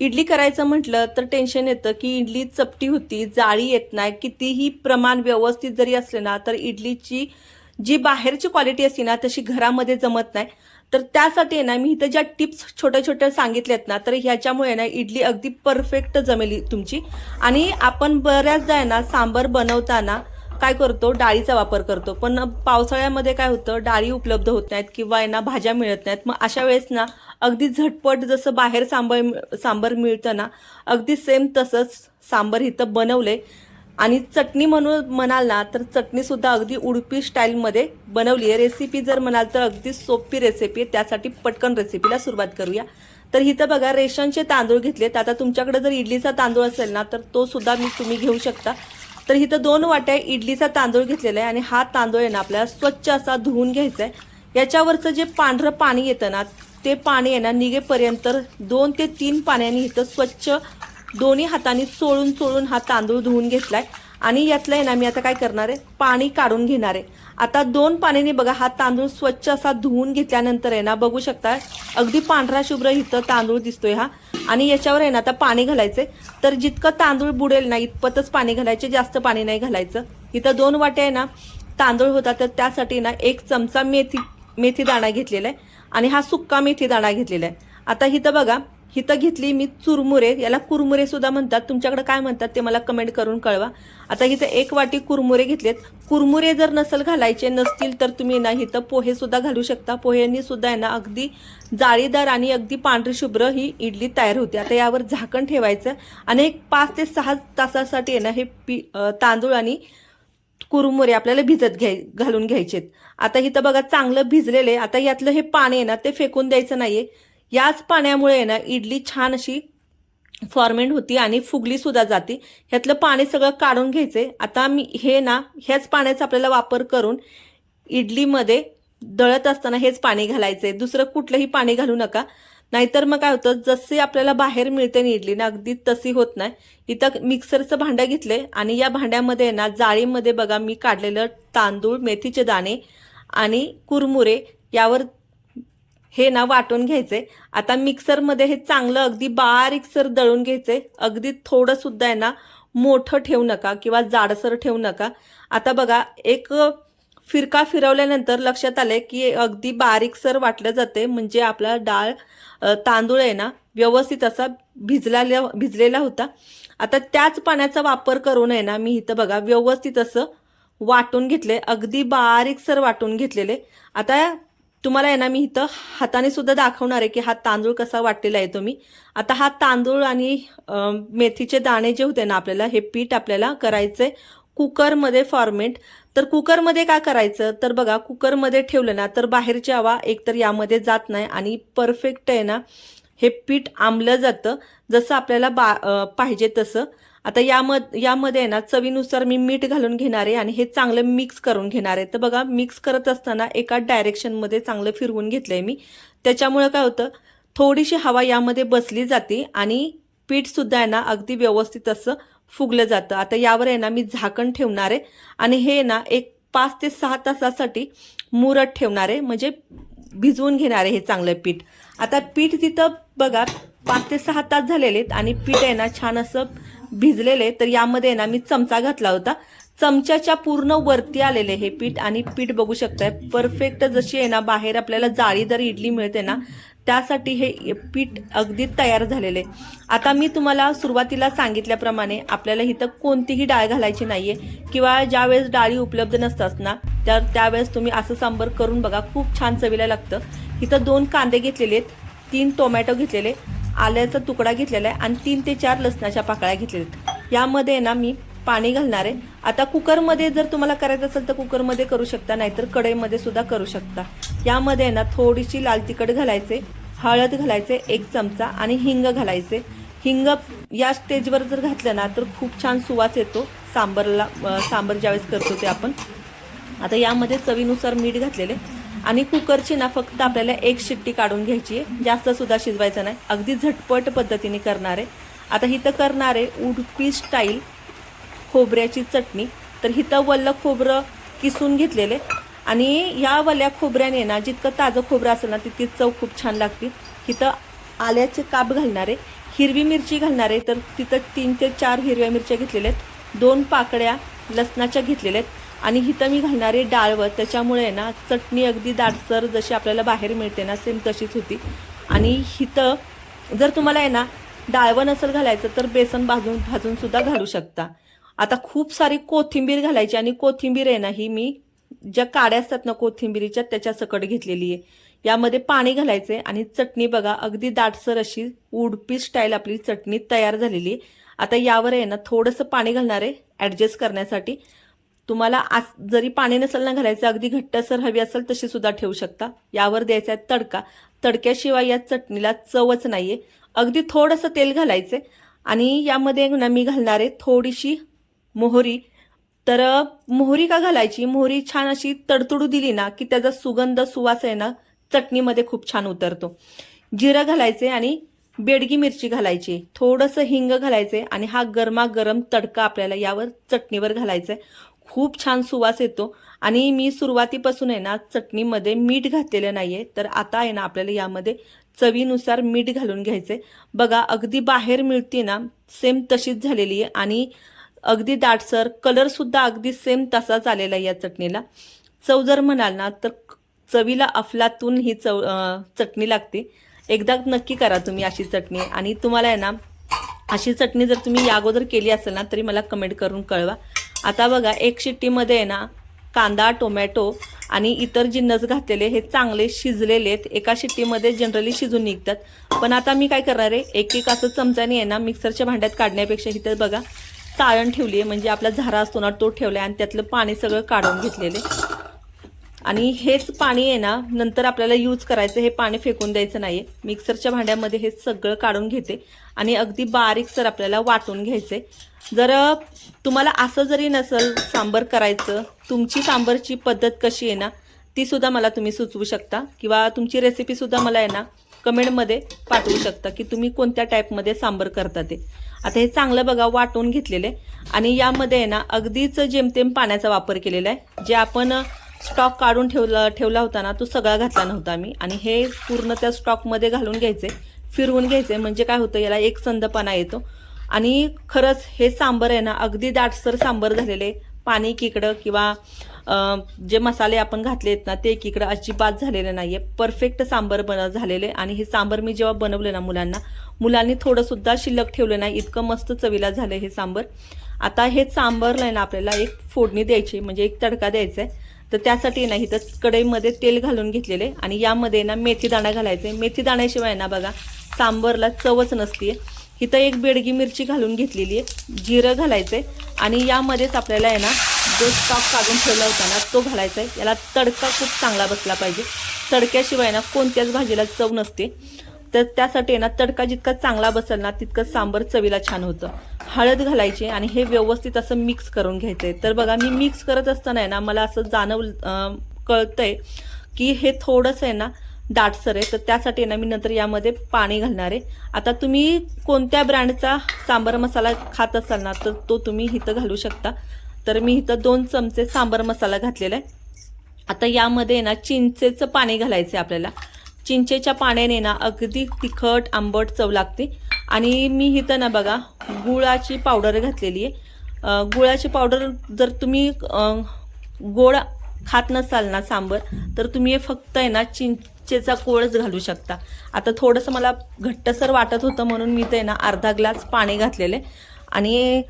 इडली करायचं म्हटलं तर टेन्शन येतं की इडली चपटी होती जाळी येत नाही. कितीही प्रमाण व्यवस्थित जरी असले ना तर इडलीची जी बाहेरची क्वालिटी असते ना तशी घरामध्ये जमत नाही. तर त्यासाठी ना मी इथं ज्या टिप्स छोट्या छोट्या सांगितल्यात ना तर ह्याच्यामुळे ना इडली अगदी परफेक्ट जमेल तुमची. आणि आपण बऱ्याचदा आहे ना सांबर बनवताना काय करतो डाळीचा वापर करतो. पण पावसाळ्यामध्ये काय होतं डाळी उपलब्ध होत नाहीत किंवा आहे ना भाज्या मिळत नाहीत. मग अशा वेळेस ना अगदी झटपट जसं बाहेर सांबर सांबर मिळतं ना अगदी सेम तसंच सांबर इथं बनवले. आणि चटणी म्हणून म्हणाल ना तर चटणीसुद्धा अगदी उडपी स्टाईलमध्ये बनवली आहे. रेसिपी जर म्हणाल तर अगदी सोपी रेसिपी आहे. त्यासाठी पटकन रेसिपीला सुरुवात करूया. तर इथं बघा रेशनचे तांदूळ घेतलेत. आता तुमच्याकडे जर इडलीचा तांदूळ असेल ना तर तो सुद्धा मी तुम्ही घेऊ शकता. तर इथं दोन वाट्या इडलीचा तांदूळ घेतलेला आहे. आणि हा तांदूळ आहे ना आपल्याला स्वच्छ असा धुवून घ्यायचा आहे. याच्यावरचं जे पांढरं पाणी येतं ना ते पाणी आहे ना निघेपर्यंत दोन ते तीन पाण्याने इथं स्वच्छ दोन्ही हाताने चोळून चोळून हा तांदूळ धुवून घेतलाय. आणि यातलं आहे ना मी आता काय करणार आहे? पाणी काढून घेणार आहे. आता दोन पाण्याने बघा हा तांदूळ स्वच्छ असा धुवून घेतल्यानंतर आहे ना बघू शकता अगदी पांढरा शुभ्र इथं तांदूळ दिसतोय हा. आणि याच्यावर आहे ना आता पाणी घालायचंय. तर जितकं तांदूळ बुडेल ना इतपतच पाणी घालायचे जास्त पाणी नाही घालायचं. इथं दोन वाटे आहे ना तांदूळ होता तर त्यासाठी ना एक चमचा मेथी मेथी दाणा घेतलेला आहे. आणि हा सुक्का मेथी दाणा घेतलेला आहे. आता इथं बघा हिथं घेतली मी चुरमुरे. याला कुरमुरे सुद्धा म्हणतात. तुमच्याकडे काय म्हणतात ते मला कमेंट करून कळवा. आता इथं एक वाटी कुरमुरे घेतलेत. कुरमुरे जर नसल घालायचे नसतील तर तुम्ही ना इथं पोहे सुद्धा घालू शकता. पोह्यांनी सुद्धा आहे ना अगदी जाळीदार आणि अगदी पांढरी शुभ्र ही इडली तयार होते. आता यावर झाकण ठेवायचं. आणि एक पाच ते सहा तासासाठी आहे ना हे पी तांदूळ आणि कुरमुरे आपल्याला भिजत घ्याय घालून घ्यायचेत. आता इथं बघा चांगलं भिजलेले आता यातलं हे पाणी आहे ना ते फेकून द्यायचं नाहीये. याच पाण्यामुळे आहे ना इडली छान अशी फॉर्मेंट होती आणि फुगली सुद्धा जाते. ह्यातलं पाणी सगळं काढून घ्यायचे आता मी हे ना ह्याच पाण्याचा आपल्याला वापर करून इडलीमध्ये दळत असताना हेच पाणी घालायचंय. दुसरं कुठलंही पाणी घालू नका. नाहीतर मग काय होतं जसे आपल्याला बाहेर मिळते ना इडली ना अगदी तशी होत नाही. इथं मिक्सरचं भांडं घेतलंय आणि या भांड्यामध्ये ना जाळीमध्ये बघा मी काढलेलं तांदूळ मेथीचे दाणे आणि कुरमुरे यावर हे ना वाटून घ्यायचे. आता मिक्सरमध्ये हे चांगलं अगदी बारीकसर दळून घ्यायचे. अगदी थोडं सुद्धा आहे ना मोठं ठेवू नका किंवा जाडसर ठेवू नका. आता बघा एक फिरका फिरवल्यानंतर लक्षात आलंय की अगदी बारीकसर वाटलं जाते. म्हणजे आपला डाळ तांदूळ आहे ना व्यवस्थित असा भिजलाल्या भिजलेला होता. आता त्याच पाण्याचा वापर करून आहे ना मी इथं बघा व्यवस्थित असं वाटून घेतले अगदी बारीकसर वाटून घेतलेले. आता तुम्हाला आहे ना मी इथं हाताने सुद्धा दाखवणार आहे की हा तांदूळ कसा वाटलेला आहे तुम्ही. आता हा तांदूळ आणि मेथीचे दाणे जे होते ना आपल्याला हे पीठ आपल्याला करायचे कुकरमध्ये फॉर्मेट. तर कुकरमध्ये काय करायचं? तर बघा कुकरमध्ये ठेवलं ना तर बाहेरची हवा एकतर यामध्ये जात नाही आणि परफेक्ट आहे ना हे पीठ आंबलं जातं. जसं आपल्याला बा पाहिजे तसं. आता यामध्ये यामध्ये आहे ना चवीनुसार मी मीठ घालून घेणार आहे आणि हे चांगलं मिक्स करून घेणार आहे. तर बघा मिक्स करत असताना एका डायरेक्शनमध्ये चांगलं फिरवून घेतलंय मी. त्याच्यामुळं काय होतं? थोडीशी हवा यामध्ये बसली जाते आणि पीठसुद्धा आहे ना अगदी व्यवस्थित असं फुगलं जातं. आता यावर आहे ना मी झाकण ठेवणार आहे. आणि हे ना एक पाच ते सहा तासासाठी मुरत ठेवणार आहे. म्हणजे भिजवून घेणार आहे हे चांगलं पीठ. आता पीठ तिथं बघा पाच ते सहा तास झालेले आहेत आणि पीठ आहे ना छान असं भिजलेले तर यामध्ये आहे ना मी चमचा घातला होता. चमच्याच्या पूर्ण वरती आलेले हे पीठ. आणि पीठ बघू शकताय परफेक्ट जशी आहे ना बाहेर आपल्याला जाळीदार इडली मिळते ना त्यासाठी हे पीठ अगदी तयार झालेले. आता मी तुम्हाला सुरुवातीला सांगितल्याप्रमाणे आपल्याला इथं कोणतीही डाळ घालायची नाहीये किंवा ज्यावेळेस डाळी उपलब्ध नसतात ना तर त्यावेळेस तुम्ही असं सांबर करून बघा खूप छान चवीला लागतं. इथं दोन कांदे घेतलेले आहेत तीन टोमॅटो घेतलेले आल्याचा तुकडा घेतलेला आहे आणि तीन ते चार लसणाच्या पाकळ्या घेतलेल्या आहेत. यामध्ये ना मी पाणी घालणार आहे. आता कुकरमध्ये जर तुम्हाला करायचं असेल तर कुकरमध्ये करू शकता नाहीतर कढईमध्ये सुद्धा करू शकता. यामध्ये ना थोडीशी लाल तिखट घालायचे हळद घालायचे एक चमचा आणि हिंग घालायचे. हिंग या स्टेजवर जर घातलं ना तर खूप छान सुवास येतो. सांबरला सांबर ज्यावेळेस करतो ते आपण. आता यामध्ये चवीनुसार मीठ घातलेले आणि कुकरची ना फक्त आपल्याला एक शिट्टी काढून घ्यायची आहे. जास्त सुद्धा शिजवायचं नाही. अगदी झटपट पद्धतीने करणार आहे. आता इथं करणार आहे उडपी स्टाईल. खोबऱ्याची चटणी. तर इथं वल्ल खोबरं किसून घेतलेले. आणि या वल्या खोबऱ्याने ना जितकं ताजं खोबरं असेल ना तितकी चव खूप छान लागते. इथं आल्याचे काप घालणारे हिरवी मिरची घालणार आहे तर तिथं तीन ते चार हिरव्या मिरच्या घेतलेल्या आहेत. दोन पाकळ्या लसणाच्या घेतलेल्या आहेत. आणि इथं मी घालणारे डाळवं त्याच्यामुळे आहे ना चटणी अगदी दाटसर जशी आपल्याला बाहेर मिळते ना सेम तशीच होती. आणि इथं जर तुम्हाला आहे ना डाळवं नसेल घालायचं तर बेसन भाजून भाजूनसुद्धा घालू शकता. आता खूप सारी कोथिंबीर घालायची आणि कोथिंबीर आहे ना ही मी ज्या काड्या असतात ना कोथिंबीरीच्या त्याच्या सकट घेतलेली आहे. यामध्ये पाणी घालायचे आणि चटणी बघा अगदी दाटसर अशी उडपी स्टाईल आपली चटणी तयार झालेली आहे. आता यावर आहे ना थोडंसं पाणी घालणार आहे ॲडजस्ट करण्यासाठी. तुम्हाला आस जरी पाणी नसेल ना घालायचं अगदी घट्टसर हवी असेल तशी सुद्धा ठेवू शकता. यावर द्यायचा आहे तडका. तडक्याशिवाय या चटणीला चवच नाही आहे अगदी थोडंसं तेल घालायचं आणि यामध्ये ना मी घालणार आहे थोडीशी मोहरी. तर मोहरी का घालायची? मोहरी छान अशी तडतडू दिली ना की त्याचा सुगंध सुवास आहे ना चटणीमध्ये खूप छान उतरतो. जिरं घालायचे आणि बेडगी मिरची घालायची. थोडंसं हिंग घालायचे आणि हा गरमागरम तडका आपल्याला यावर चटणीवर घालायचा आहे. खूप छान सुवास येतो. आणि मी सुरुवातीपासून आहे ना चटणीमध्ये मीठ घातलेलं नाही आहे तर आता आहे ना आपल्याला यामध्ये चवीनुसार मीठ घालून घ्यायचे बघा अगदी बाहेर मिळते ना सेम तशीच झालेली आहे. आणि अगदी दाटसर कलरसुद्धा अगदी सेम तसाच आलेला आहे या चटणीला. चव जर म्हणाल ना तर चवीला अफलातून ही चव चटणी लागते. एकदा नक्की करा तुम्ही अशी चटणी आणि तुम्हाला आहे ना अशी चटणी जर तुम्ही या अगोदर केली असेल ना तरी मला कमेंट करून कळवा. आता बघा एक शिट्टीमध्ये आहे ना कांदा टोमॅटो आणि इतर जिन्नस घातलेले हे चांगले शिजलेले आहेत. एका शिट्टीमध्ये जनरली शिजून निघतात. पण आता मी काय करणार आहे एक एक असं चमच्याने आहे ना मिक्सरच्या भांड्यात काढण्यापेक्षा इथं बघा चाळण ठेवली आहे म्हणजे आपला झारा असतो ना तो ठेवला आहे आणि त्यातलं पाणी सगळं काढून घेतलेले. आणि हेच पाणी आहे ना नंतर आपल्याला यूज करायचं हे पाणी फेकून द्यायचं नाही आहे मिक्सरच्या भांड्यामध्ये हे सगळं काढून घेते. आणि अगदी बारीक सर आपल्याला वाटून घ्यायचे जर तुम्हाला असं जरी नसेल सांबर करायचं तुमची सांबरची पद्धत कशी आहे ना ती सुद्धा मला तुम्ही सुचवू शकता. किंवा तुमची रेसिपीसुद्धा मला आहे ना कमेंटमध्ये पाठवू शकता की तुम्ही कोणत्या टाईपमध्ये सांबर करता ते. आता हे चांगलं बघा वाटून घेतलेले आणि यामध्ये आहे ना अगदीच जेमतेम पाण्याचा वापर केलेला आहे. जे आपण स्टॉक काढून ठेवला ठेवला होता ना तो सगळा घातला नव्हता मी आणि हे पूर्ण त्या स्टॉकमध्ये घालून घ्यायचे फिरवून घ्यायचे. म्हणजे काय होतं याला एक संदपणा येतो. आणि खरंच हे सांबर आहे ना अगदी दाटसर सांबर झालेले पाणी एकीकडं किंवा जे मसाले आपण घातले आहेत ना ते एकीकडं अजिबात झालेले नाही आहे परफेक्ट सांबर बन झालेले. आणि हे सांबर मी जेव्हा बनवले ना मुलांना मुलांनी थोडंसुद्धा शिल्लक ठेवलं नाही. इतकं मस्त चवीला झालं हे सांबर. आता हे सांबरला आहे ना आपल्याला एक फोडणी द्यायची म्हणजे एक तडका द्यायचा आहे. तर त्यासाठी नाही तर कढईमध्ये तेल घालून घेतलेले. आणि यामध्ये ना मेथी दाणा घालायचे मेथी दाण्याशिवाय ना बघा सांबरला चवच नसते इथं एक बेडगी मिरची घालून घेतलेली आहे. जिरं घालायचंय. आणि यामध्येच आपल्याला आहे ना जो स्टॉक काढून ठेवला होता ना तो घालायचा आहे याला तडका खूप चांगला बसला पाहिजे. तडक्याशिवाय ना कोणत्याच भाजीला चव नसते. तर त्यासाठी आहे ना तडका जितका चांगला बसेल ना तितकं सांबर चवीला छान होतं. हळद घालायची आणि हे व्यवस्थित असं मिक्स करून घ्यायचं आहे तर बघा मी मिक्स करत असताना आहे ना मला असं जाणव कळतंय की हे थोडंसं आहे ना दाटसर आहे तर त्यासाठी ना मी नंतर यामध्ये पाणी घालणार आहे. आता तुम्ही कोणत्या ब्रँडचा सांबर मसाला खात असाल ना तर तो तुम्ही इथं घालू शकता. तर मी इथं दोन चमचे सांबर मसाला घातलेला आहे. आता यामध्ये ना चिंचेचं पाणी घालायचं आहे आपल्याला. चिंचेच्या पाण्याने ना अगदी तिखट आंबट चव लागते. आणि मी इथं ना बघा गुळाची पावडर घातलेली आहे. गुळाची पावडर जर तुम्ही गोड खात नसाल ना सांबर तर तुम्ही हे फक्त आहे ना चेचा कोळच घालू शकता. आता थोडंसं मला घट्टसर वाटत होतं म्हणून मी ते ना अर्धा ग्लास पाणी घातलेले. आणि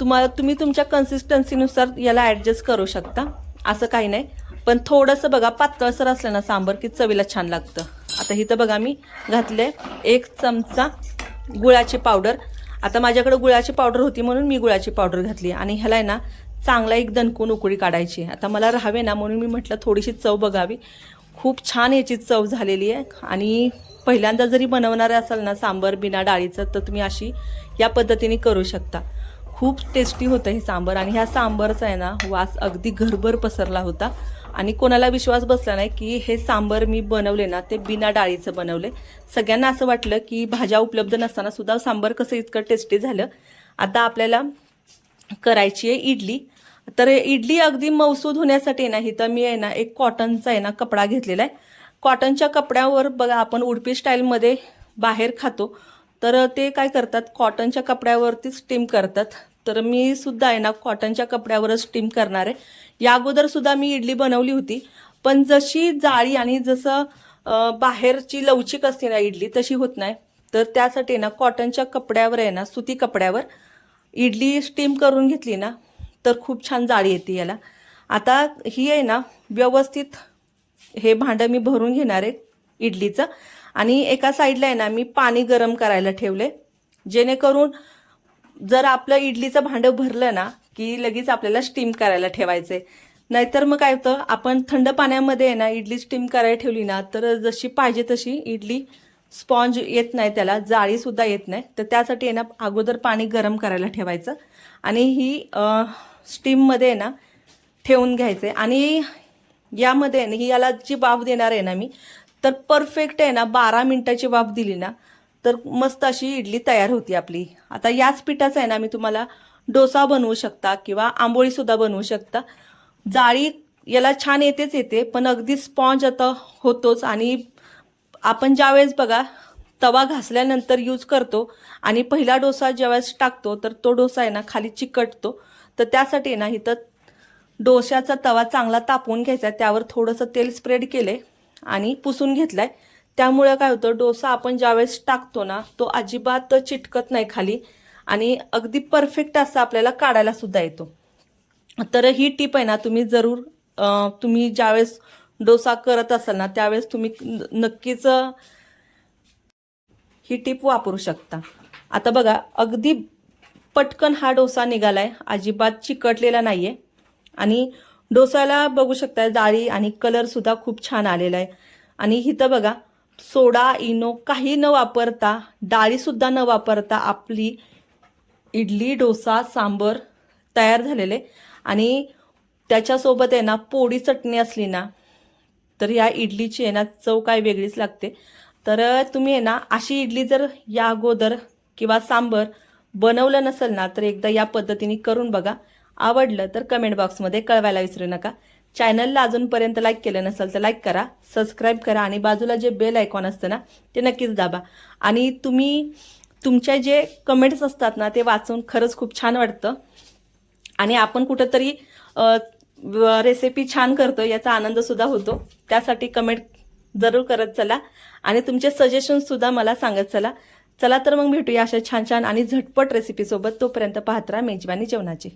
तुम्हाला तुम्ही तुमच्या कन्सिस्टन्सीनुसार याला ॲडजस्ट करू शकता. असं काही नाही. पण थोडंसं बघा पातळसर असलं ना सांबर की चवीला छान लागतं. आता इथं बघा मी घातले एक चमचा गुळाची पावडर. आता माझ्याकडे गुळाची पावडर होती म्हणून मी गुळाची पावडर घातली. आणि ह्याला आहे ना चांगला एक दणकून उकळी काढायची. आता मला राहावे ना म्हणून मी म्हटलं थोडीशी चव बघावी. खूप छान याची चव झालेली आहे. आणि पहिल्यांदा जरी बनवणारे असाल ना सांबर बिना डाळीचं तर तुम्ही अशी या पद्धतीने करू शकता. खूप टेस्टी होतं हे सांबर आणि ह्या सांबरचा आहे ना वास अगदी घरभर पसरला होता. आणि कोणाला विश्वास बसला नाही की हे सांबर मी बनवले ना ते बिना डाळीचं बनवले. सगळ्यांना असं वाटलं की भाज्या उपलब्ध नसताना सुद्धा सांबर कसं इतकं टेस्टी झालं. आता आपल्याला करायची आहे इडली. तर इडली अगदी मौसूद होण्यासाठी नाही तर मी आहे ना एक कॉटनचा आहे ना कपडा घेतलेला आहे. कॉटनच्या कपड्यावर बघा आपण उडपी स्टाईलमध्ये बाहेर खातो. तर ते काय करतात कॉटनच्या कपड्यावरती स्टीम करतात. तर मी सुद्धा आहे ना कॉटनच्या कपड्यावरच स्टीम करणार आहे. या अगोदर सुद्धा मी इडली बनवली होती. पण जशी जाळी आणि जसं बाहेरची लवचिक असते ना इडली तशी होत नाही. तर त्यासाठी ना कॉटनच्या कपड्यावर आहे ना सुती कपड्यावर इडली स्टीम करून घेतली ना. तर खूप छान जाळी येते याला. आता ही आहे ना व्यवस्थित हे भांडं मी भरून घेणार आहे इडलीचं. आणि एका साईडला आहे ना मी पाणी गरम करायला ठेवले. जेणेकरून जर आपलं इडलीचं भांडं भरलं ना की लगेच आपल्याला स्टीम करायला ठेवायचं आहे. नाहीतर मग काय होतं आपण थंड पाण्यामध्ये आहे ना इडली स्टीम करायला ठेवली ना तर जशी पाहिजे तशी इडली स्पॉन्ज येत नाही त्याला जाळीसुद्धा येत नाही. तर त्यासाठी आहे ना अगोदर पाणी गरम करायला ठेवायचं. आणि ही स्टीममध्ये आहे ना ठेवून घ्यायचे. आणि यामध्ये आहे ना, ही याला जी वाफ देणार आहे ना मी तर परफेक्ट आहे ना बारा मिनटाची वाफ दिली ना तर मस्त अशी इडली तयार होती आपली. आता याच पिठाचा आहे ना मी तुम्हाला डोसा बनवू शकता किंवा आंबोळीसुद्धा बनवू शकता. जाळी याला छान येतेच येते पण अगदी स्पॉन्ज आता होतोच. आणि आपण ज्यावेळेस बघा तवा घासल्यानंतर यूज करतो आणि पहिला डोसा ज्यावेळेस टाकतो तर तो डोसा आहे ना खाली चिकटतो. तर त्यासाठी ना इथं डोश्याचा तवा चांगला तापवून घ्यायचा त्यावर थोडंसं तेल स्प्रेड केले आणि पुसून घेतलाय. त्यामुळे काय होतं डोसा आपण ज्यावेळेस टाकतो ना तो अजिबात चिटकत नाही खाली आणि अगदी परफेक्ट असा आपल्याला काढायला सुद्धा येतो. तर ही टीप आहे ना तुम्ही जरूर तुम्ही ज्यावेळेस डोसा करत असाल ना त्यावेळेस तुम्ही न- नक्कीच ही टीप वापरू शकता. आता बघा अगदी पटकन हा डोसा निघालाय. अजिबात चिकटलेला नाहीये. आणि डोसाला बघू शकता जाळी आणि कलरसुद्धा खूप छान आलेला आहे आणि इथं बघा सोडा इनो काही न वापरता डाळीसुद्धा न वापरता आपली इडली डोसा सांबर तयार झालेले. आणि त्याच्यासोबत आहे ना पोळी चटणी असली ना तर या इडलीची आहे ना चव काय वेगळीच लागते. तर तुम्ही आहे ना अशी इडली जर या अगोदर किंवा सांबर बनवलं नसेल ना तर एकदा या पद्धतीने करून बघा. आवडलं तर कमेंट बॉक्समध्ये कळवायला विसरू नका. चॅनलला अजूनपर्यंत लाईक केलं नसेल तर लाईक करा सबस्क्राईब करा आणि बाजूला जे बेल आयकॉन असतं ना ते नक्कीच दाबा. आणि तुम्ही तुमच्या जे कमेंट्स असतात ना ते वाचून खरंच खूप छान वाटतं. आणि आपण कुठंतरी रेसिपी छान करतो याचा आनंदसुद्धा होतो. त्यासाठी कमेंट जरूर करत चला. आणि तुमचे सजेशन सुद्धा मला सांगत चला. चला तर मग भेटूया अशा छान छान आणि झटपट रेसिपीसोबत तोपर्यंत पाहत राहा मेजवानी जेवणाची.